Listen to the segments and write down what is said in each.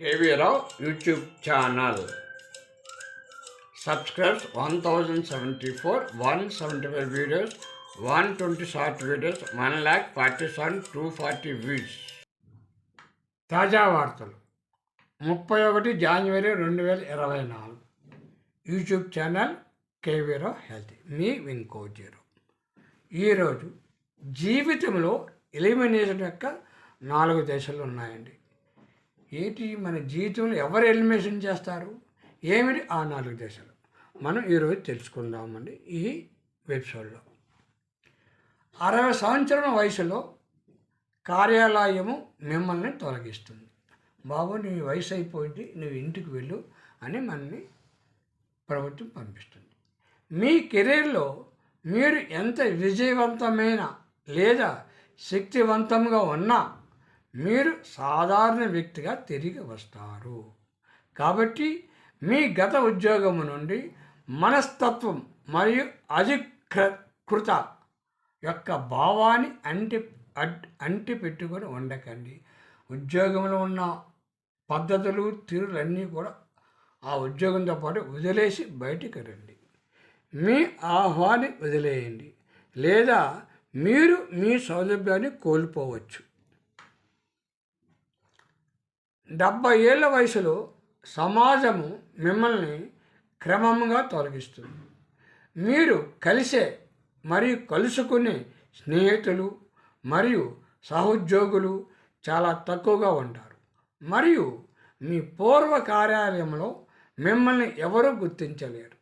KV Rao YouTube channel. Subscribes one thousand seventy four one seventy five videos one twenty short videos one lakh forty seven two forty views. తాజా వార్తలు. ముప్పై ఒకటి జనవరి రెండు వేల ఇరవై నాలుగు. యూట్యూబ్ ఛానల్ కేవీరావు హెల్త్ మీ వింకో జీరో. ఈరోజు జీవితంలో ఎలిమినేషన్ యొక్క నాలుగు దశలు ఉన్నాయండి. ఏటి మన జీవితంలో ఎవరు ఎలిమినేషన్ చేస్తారు? ఏమిటి? ఆ నాలుగు దశలు. మనం ఈరోజు తెలుసుకుందామండి ఈ వెబ్సైట్లో. అరవై సంవత్సరాల వయసులో కార్యాలయము మిమ్మల్ని తొలగిస్తుంది. బాబు నీ వయసు అయిపోయింది నువ్వు ఇంటికి వెళ్ళు అని మనని ప్రభుత్వం పంపిస్తుంది. మీ కెరీర్లో మీరు ఎంత విజయవంతమైన లేదా శక్తివంతంగా ఉన్నా మీరు సాధారణ వ్యక్తిగా తిరిగి వస్తారు. కాబట్టి మీ గత ఉద్యోగము నుండి మనస్తత్వం మరియు అధికృత యొక్క భావాన్ని అంటి అడ్- అంటి పెట్టుకొని ఉండకండి. ఉద్యోగంలో ఉన్న పద్ధతులు తీరులన్నీ కూడా ఆ ఉద్యోగంతో పాటు వదిలేసి బయటికి రండి. మీ ఆహ్వాన్ని వదిలేయండి. లేదా మీరు మీ సౌలభ్యాన్ని కోల్పోవచ్చు. డెబ్బై ఏళ్ళ వయసులో సమాజము మిమ్మల్ని క్రమంగా తొలగిస్తుంది. మీరు కలిసే మరియు కలుసుకునే స్నేహితులు మరియు సహోద్యోగులు చాలా తక్కువగా ఉంటారు. మరియు మీ పూర్వ కార్యాలయంలో మిమ్మల్ని ఎవరూ గుర్తించలేరు.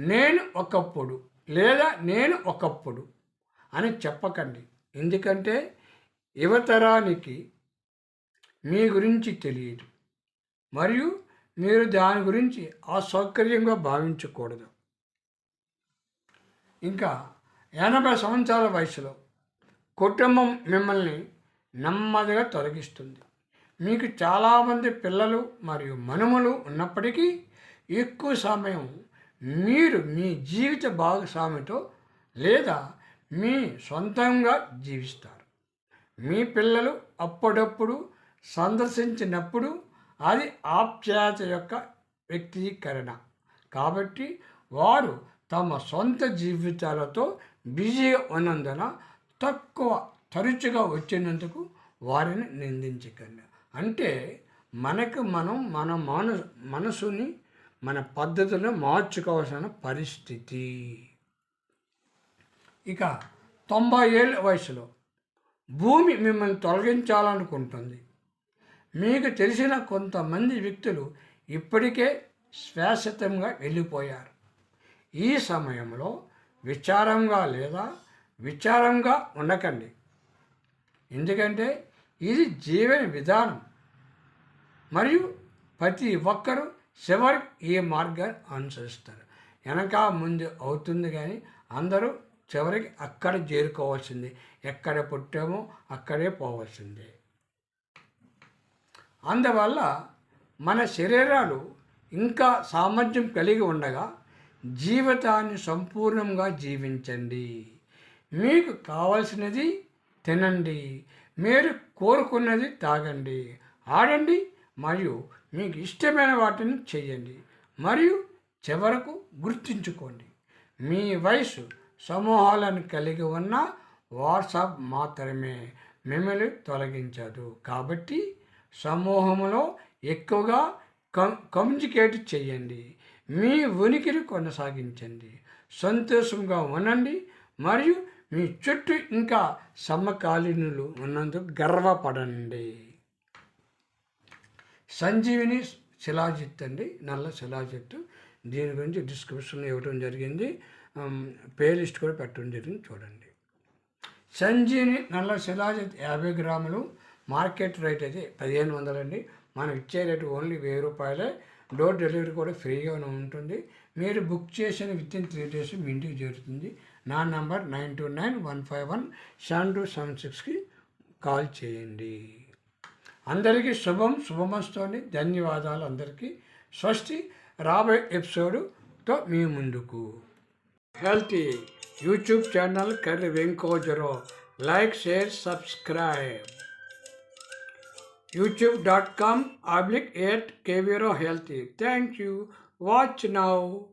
నేను ఒకప్పుడు లేదా నేను ఒకప్పుడు అని చెప్పకండి. ఎందుకంటే యువతరానికి మీ గురించి తెలియదు. మరియు మీరు దాని గురించి అసౌకర్యంగా భావించకూడదు. ఇంకా ఎనభై సంవత్సరాల వయసులో కుటుంబం మిమ్మల్ని నెమ్మదిగా తొలగిస్తుంది. మీకు చాలామంది పిల్లలు మరియు మనుమలు ఉన్నప్పటికీ ఎక్కువ సమయం మీరు మీ జీవిత భాగస్వామితో లేదా మీ సొంతంగా జీవిస్తారు. మీ పిల్లలు అప్పుడప్పుడు సందర్శించినప్పుడు అది ఆప్యాయత యొక్క వ్యక్తీకరణ. కాబట్టి వారు తమ సొంత జీవితాలతో బిజీగా ఉన్నందున తక్కువ తరచుగా వచ్చినందుకు వారిని నిందించకండి. అంటే మనకు మనం మన మన మనసుని మన పద్ధతులను మార్చుకోవాల్సిన పరిస్థితి. ఇక తొంభై ఏళ్ళ వయసులో భూమి మిమ్మల్ని తొలగించాలనుకుంటుంది. మీకు తెలిసిన కొంతమంది వ్యక్తులు ఇప్పటికే శాశ్వతంగా వెళ్ళిపోయారు. ఈ సమయంలో విచారంగా లేదా విచారంగా ఉండకండి. ఎందుకంటే ఇది జీవన విధానం. మరియు ప్రతి ఒక్కరూ చివరికి ఈ మార్గాన్ని అనుసరిస్తారు. వెనక ముందు అవుతుంది కానీ అందరూ చివరికి అక్కడ చేరుకోవాల్సిందే. ఎక్కడ పుట్టామో అక్కడే పోవాల్సిందే. అందువల్ల మన శరీరాలు ఇంకా సామర్థ్యం కలిగి ఉండగా జీవితాన్ని సంపూర్ణంగా జీవించండి. మీకు కావలసినది తినండి. మీరు కోరుకున్నది తాగండి. ఆడండి మరియు మీకు ఇష్టమైన వాటిని చేయండి. మరియు చివరకు గుర్తుంచుకోండి. మీ వయసు సమూహాలను కలిగి ఉన్న వాట్సాప్ మాత్రమే మిమ్మల్ని తొలగించదు. కాబట్టి సమూహంలో ఎక్కువగా కమ్ కమ్యూనికేట్ చేయండి. మీ ఉనికిని కొనసాగించండి. సంతోషంగా ఉండండి. మరియు మీ చుట్టూ ఇంకా సమకాలీనులు ఉన్నందుకు గర్వపడండి. సంజీవిని శిలాజిత్ అండి నల్ల శిలాజిత్తు. దీని గురించి డిస్క్రిప్షన్ ఇవ్వడం జరిగింది. పే లిస్ట్ కూడా పెట్టడం జరిగింది. చూడండి. సంజీవిని నల్ల శిలాజిత్ యాభై గ్రాములు. మార్కెట్ రేట్ అయితే పదిహేను వందలండి. మనం ఇచ్చే రేటు ఓన్లీ వెయ్యి రూపాయలే. డోర్ డెలివరీ కూడా ఫ్రీగానే ఉంటుంది. మీరు బుక్ చేసిన విత్ ఇన్ త్రీ డేస్ మీ ఇంటికి చేరుతుంది. నా number nine two nine one five one seven two seven సిక్స్కి కాల్ చేయండి. అందరికీ శుభం శుభమస్తోని ధన్యవాదాలు అందరికీ. స్వస్తి రాబోయే ఎపిసోడ్తో మీ ముందుకు. Healthy YouTube channel curry వెంకోజరో like share subscribe. youtube.com oblique 8 Keviro Healthy. Thank you. Watch now.